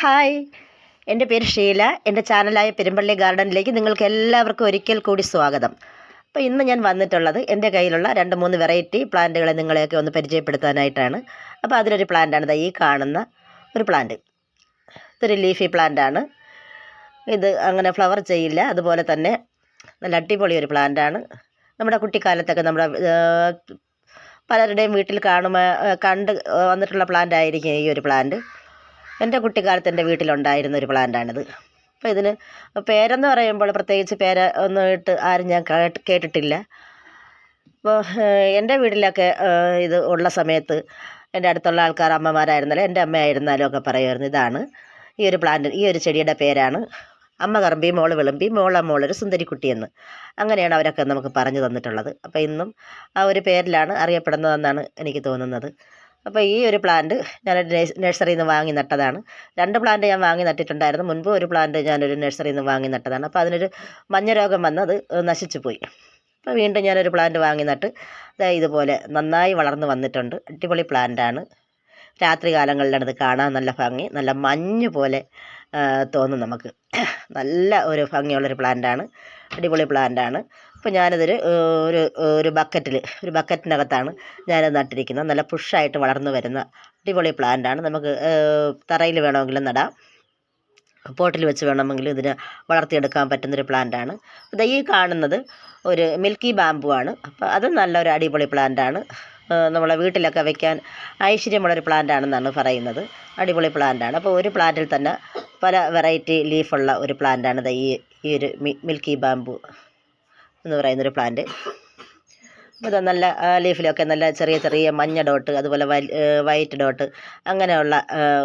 Hi. എന്റെ പേര് ഷീല. എന്റെ ചാനലായ പെരുമ്പള്ളി ഗാർഡനിലേക്ക് നിങ്ങൾക്ക് എല്ലാവർക്കും ഒരിക്കൽ കൂടി സ്വാഗതം. അപ്പോൾ ഇന്ന് ഞാൻ വന്നിട്ടുള്ളത് എന്റെ കയ്യിലുള്ള രണ്ട് മൂന്ന് വെറൈറ്റി പ്ലാന്റുകളെ നിങ്ങളെയൊക്കെ ഒന്ന് പരിചയപ്പെടുത്താനായിട്ടാണ്. അപ്പോൾ അതിലൊരു പ്ലാന്റാണ് ഈ കാണുന്ന ഒരു പ്ലാന്റ്. ഇതൊരു ലീഫി പ്ലാന്റാണ്. ഇത് അങ്ങനെ ഫ്ലവർ ചെയ്യില്ല. അതുപോലെ തന്നെ നല്ല അടിപൊളി ഒരു പ്ലാന്റാണ്. നമ്മുടെ കുട്ടിക്കാലത്തൊക്കെ നമ്മുടെ പലരുടെയും വീട്ടിൽ കാണുമ്പോൾ കണ്ട് വന്നിട്ടുള്ള പ്ലാന്റ് ആയിരിക്കും ഈ ഒരു പ്ലാന്റ്. എന്റെ കുട്ടിക്കാലത്ത് എന്റെ വീട്ടിലുണ്ടായിരുന്ന ഒരു പ്ലാന്റാണിത് അപ്പോൾ ഇതിന് പേരെന്ന് പറയുമ്പോൾ പ്രത്യേകിച്ച് പേര് ഒന്നും ഇട്ട് ആരും ഞാൻ കേട്ട് കേട്ടിട്ടില്ല. അപ്പോൾ എന്റെ വീട്ടിലൊക്കെ ഇത് ഉള്ള സമയത്ത് എന്റെ അടുത്തുള്ള ആൾക്കാർ അമ്മമാരായിരുന്നാലും എന്റെ അമ്മയായിരുന്നാലും ഒക്കെ പറയുമായിരുന്നു ഇതാണ്. ഈ ഒരു പ്ലാന്റ് ഈ ഒരു ചെടിയുടെ പേരാണ് അമ്മ കറമ്പി മോൾ വിളമ്പി മോള മോളൊരു സുന്ദരിക്കുട്ടിയെന്ന് അങ്ങനെയാണ് അവരൊക്കെ നമുക്ക് പറഞ്ഞു തന്നിട്ടുള്ളത്. അപ്പോൾ ഇന്നും ആ ഒരു പേരിലാണ് അറിയപ്പെടുന്നതെന്നാണ് എനിക്ക് തോന്നുന്നത്. അപ്പോൾ ഈ ഒരു പ്ലാന്റ് ഞാൻ നേഴ്സ് നഴ്സറിയിൽ നിന്ന് വാങ്ങി നട്ടതാണ്. രണ്ട് പ്ലാന്റ് ഞാൻ വാങ്ങി നട്ടിട്ടുണ്ടായിരുന്നു. മുൻപ് ഒരു പ്ലാന്റ് ഞാനൊരു നഴ്സറിയിൽ നിന്ന് വാങ്ങി നട്ടതാണ്. അപ്പോൾ അതിനൊരു മഞ്ഞ രോഗം വന്ന് അത് നശിച്ചു പോയി. അപ്പോൾ വീണ്ടും ഞാനൊരു പ്ലാന്റ് വാങ്ങി നട്ട് ഇതുപോലെ നന്നായി വളർന്നു വന്നിട്ടുണ്ട്. അടിപൊളി പ്ലാന്റാണ് രാത്രി കാലങ്ങളിലാണ് ഇത് കാണാൻ നല്ല ഭംഗി നല്ല മഞ്ഞ് പോലെ തോന്നും നമുക്ക്. നല്ല ഒരു ഭംഗിയുള്ളൊരു പ്ലാന്റാണ് അടിപൊളി പ്ലാന്റാണ്. അപ്പോൾ ഞാനിതൊരു ഒരു ഒരു ബക്കറ്റിൽ ഒരു ബക്കറ്റിനകത്താണ് ഞാനത് നട്ടിരിക്കുന്നത്. നല്ല പുഷായിട്ട് വളർന്നു വരുന്ന അടിപൊളി പ്ലാന്റാണ്. നമുക്ക് തറയിൽ വേണമെങ്കിലും നടാം. പോട്ടിൽ വെച്ച് വേണമെങ്കിലും ഇതിനെ വളർത്തിയെടുക്കാൻ പറ്റുന്നൊരു പ്ലാന്റാണ്. ഇത് ഈ കാണുന്നത് ഒരു മിൽക്കി ബാമ്പു ആണ് അപ്പോൾ അത് നല്ലൊരു അടിപൊളി പ്ലാന്റാണ്. നമ്മളെ വീട്ടിലൊക്കെ വെക്കാൻ ഐശ്വര്യമുള്ളൊരു പ്ലാന്റ് ആണെന്നാണ് പറയുന്നത്. അടിപൊളി പ്ലാന്റാണ്. അപ്പോൾ ഒരു പ്ലാന്റിൽ തന്നെ പല വെറൈറ്റി ലീഫുള്ള ഒരു പ്ലാന്റാണ് ഈ ഈ ഒരു മിൽക്കി ബാംബു എന്ന് പറയുന്നൊരു പ്ലാന്റ്. ഇത് നല്ല ലീഫിലൊക്കെ നല്ല ചെറിയ ചെറിയ മഞ്ഞ ഡോട്ട് അതുപോലെ വൈറ്റ് ഡോട്ട് അങ്ങനെയുള്ള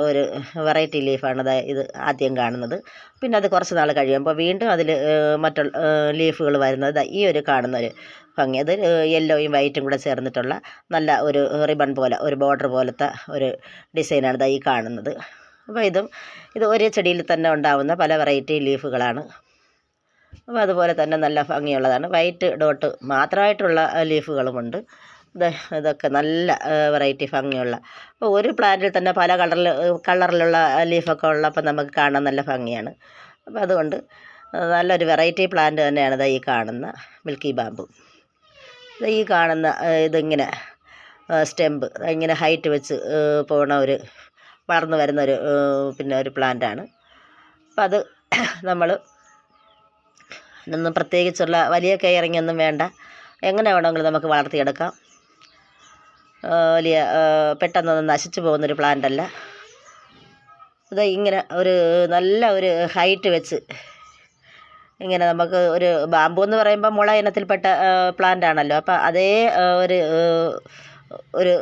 ഒരു വെറൈറ്റി ലീഫാണ് ഇത് ആദ്യം കാണുന്നത്. പിന്നെ അത് കുറച്ച് നാൾ കഴിയുമ്പോൾ വീണ്ടും അതിൽ മറ്റുള്ള ലീഫുകൾ വരുന്നത് ഈ ഒരു കാണുന്ന ഒരു ഭംഗി. അത് യെല്ലോയും വൈറ്റും കൂടെ ചേർന്നിട്ടുള്ള നല്ല ഒരു റിബൺ പോലെ ഒരു ബോർഡർ പോലത്തെ ഒരു ഡിസൈനാണ് ഈ കാണുന്നത്. അപ്പോൾ ഇതും ഇത് ഒരേ ചെടിയിൽ തന്നെ ഉണ്ടാവുന്ന പല വെറൈറ്റി ലീഫുകളാണ്. അപ്പോൾ അതുപോലെ തന്നെ നല്ല ഭംഗിയുള്ളതാണ്. വൈറ്റ് ഡോട്ട് മാത്രമായിട്ടുള്ള ലീഫുകളുമുണ്ട് ഇത് ഇതൊക്കെ നല്ല വെറൈറ്റി ഭംഗിയുള്ള. അപ്പോൾ ഒരു പ്ലാന്റിൽ തന്നെ പല കളറിൽ കളറിലുള്ള ലീഫൊക്കെ ഉള്ളപ്പോൾ നമുക്ക് കാണാൻ നല്ല ഭംഗിയാണ്. അപ്പോൾ അതുകൊണ്ട് നല്ലൊരു വെറൈറ്റി പ്ലാന്റ് തന്നെയാണ് ഈ കാണുന്ന മിൽക്കി ബാമ്പു ഈ കാണുന്ന ഇതിങ്ങനെ സ്റ്റെമ്പ് ഇങ്ങനെ ഹൈറ്റ് വെച്ച് പോണ ഒരു വളർന്നു വരുന്ന ഒരു പിന്നെ ഒരു പ്ലാന്റാണ് അപ്പം അത് നമ്മൾ ഇതൊന്നും പ്രത്യേകിച്ചുള്ള വലിയ കെയറിങ് ഒന്നും വേണ്ട. എങ്ങനെ വേണമെങ്കിലും നമുക്ക് വളർത്തിയെടുക്കാം. വലിയ പെട്ടെന്നൊന്നും നശിച്ചു പോകുന്നൊരു പ്ലാന്റ് അല്ല ഇത് ഇങ്ങനെ ഒരു നല്ല ഒരു ഹൈറ്റ് വെച്ച് ഇങ്ങനെ നമുക്ക് ഒരു ബാമ്പു എന്ന് പറയുമ്പോൾ മുള ഇനത്തിൽപ്പെട്ട പ്ലാന്റ് ആണല്ലോ അപ്പോൾ അതേ ഒരു ഒരു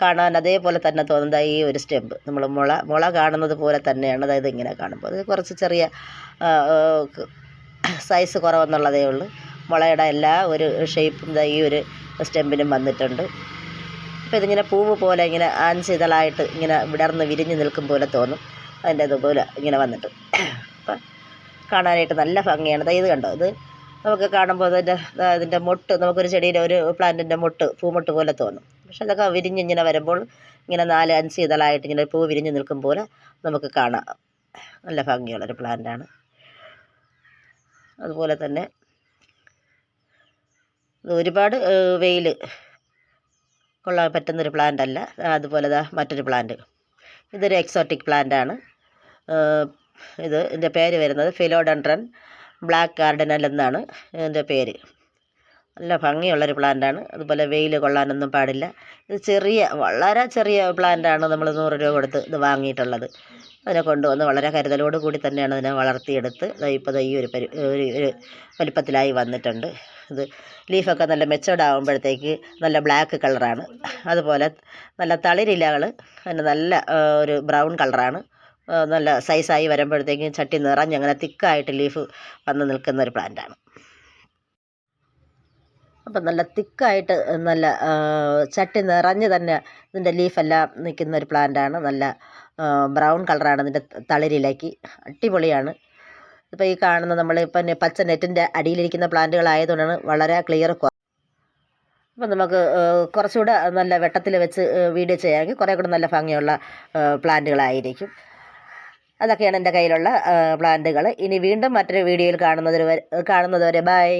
കാണാൻ അതേപോലെ തന്നെ തോന്നുന്നത് ഈ ഒരു സ്റ്റെമ്പ്. നമ്മൾ മുള മുള കാണുന്നത് പോലെ തന്നെയാണ്. അതായത് ഇങ്ങനെ കാണുമ്പോൾ അത് കുറച്ച് ചെറിയ സൈസ് കുറവെന്നുള്ളതേ ഉള്ളൂ. മുളയുടെ എല്ലാ ഒരു ഷേപ്പും ഈ ഒരു സ്റ്റെമ്പിനും വന്നിട്ടുണ്ട്. അപ്പോൾ ഇതിങ്ങനെ പൂവ് പോലെ ഇങ്ങനെ ആൻചിതളായിട്ട് ഇങ്ങനെ വിടർന്ന് വിരിഞ്ഞ് നിൽക്കും പോലെ തോന്നും. അതിന്റെ ഇതുപോലെ ഇങ്ങനെ വന്നിട്ട്. അപ്പം കാണാനായിട്ട് നല്ല ഭംഗിയാണ്. ഇത് കണ്ടോ? ഇത് നമുക്ക് കാണുമ്പോൾ അതിന്റെ അതിന്റെ മൊട്ട് നമുക്കൊരു ചെടിയുടെ ഒരു പ്ലാന്റിന്റെ മൊട്ട് പൂമൊട്ട് പോലെ തോന്നും. പക്ഷെ അതൊക്കെ വിരിഞ്ഞ് ഇങ്ങനെ വരുമ്പോൾ ഇങ്ങനെ നാല് അഞ്ച് ഇതളായിട്ട് ഇങ്ങനെ പൂ വിരിഞ്ഞ് നിൽക്കും പോലെ നമുക്ക് കാണാം. നല്ല ഭംഗിയുള്ളൊരു പ്ലാന്റാണ് അതുപോലെ തന്നെ ഒരുപാട് വെയിൽ കൊള്ളാൻ പറ്റുന്നൊരു പ്ലാന്റ് അല്ല. അതുപോലെ ദാ മറ്റൊരു പ്ലാന്റ് ഇതൊരു എക്സോട്ടിക് പ്ലാന്റ് ആണ്. ഇത് ഇതിന്റെ പേര് വരുന്നത് ഫിലോഡൻഡ്രൻ ബ്ലാക്ക് ഗാർഡനൽ എന്നാണ് ഇതിന്റെ പേര്. നല്ല ഭംഗിയുള്ളൊരു പ്ലാന്റാണ്. അതുപോലെ വെയിൽ കൊള്ളാനൊന്നും പാടില്ല. ഇത് ചെറിയ വളരെ ചെറിയ പ്ലാന്റാണ് നമ്മൾ നൂറ് രൂപ കൊടുത്ത് ഇത് വാങ്ങിയിട്ടുള്ളത്. അതിനെ കൊണ്ടുവന്ന് വളരെ കരുതലോട് കൂടി തന്നെയാണ് അതിനെ വളർത്തിയെടുത്ത്. ഇപ്പോൾ ഈ ഒരു പരി ഒരു വലിപ്പത്തിലായി വന്നിട്ടുണ്ട്. ഇത് ലീഫൊക്കെ നല്ല മെച്ചോർഡ് ആകുമ്പോഴത്തേക്ക് നല്ല ബ്ലാക്ക് കളറാണ് അതുപോലെ നല്ല തളിരിലകൾ അതിന് നല്ല ഒരു ബ്രൗൺ കളറാണ് നല്ല സൈസായി വരുമ്പോഴത്തേക്കും ചട്ടി നിറഞ്ഞ് അങ്ങനെ തിക്കായിട്ട് ലീഫ് വന്ന് നിൽക്കുന്ന ഒരു പ്ലാന്റാണ് അപ്പം നല്ല തിക്കായിട്ട് നല്ല ചട്ടി നിറഞ്ഞ് തന്നെ ഇതിന്റെ ലീഫെല്ലാം നിൽക്കുന്ന ഒരു പ്ലാന്റാണ്. നല്ല ബ്രൗൺ കളറാണ് ഇതിന്റെ തളിരിലേക്ക്. അടിപൊളിയാണ്. ഇപ്പോൾ ഈ കാണുന്ന നമ്മൾ ഇപ്പം പച്ച നെറ്റിന്റെ അടിയിലിരിക്കുന്ന പ്ലാന്റുകളായതുകൊണ്ടാണ് വളരെ ക്ലിയർ അപ്പം നമുക്ക് കുറച്ചുകൂടെ നല്ല വെട്ടത്തിൽ വെച്ച് വീഡിയോ ചെയ്യാമെങ്കിൽ കുറേ കൂടെ നല്ല ഭംഗിയുള്ള പ്ലാന്റുകളായിരിക്കും. അതൊക്കെയാണ് എന്റെ കയ്യിലുള്ള പ്ലാന്റുകൾ. ഇനി വീണ്ടും മറ്റൊരു വീഡിയോയിൽ കാണുന്നതിന് കാണുന്നത് വരെ ബൈ.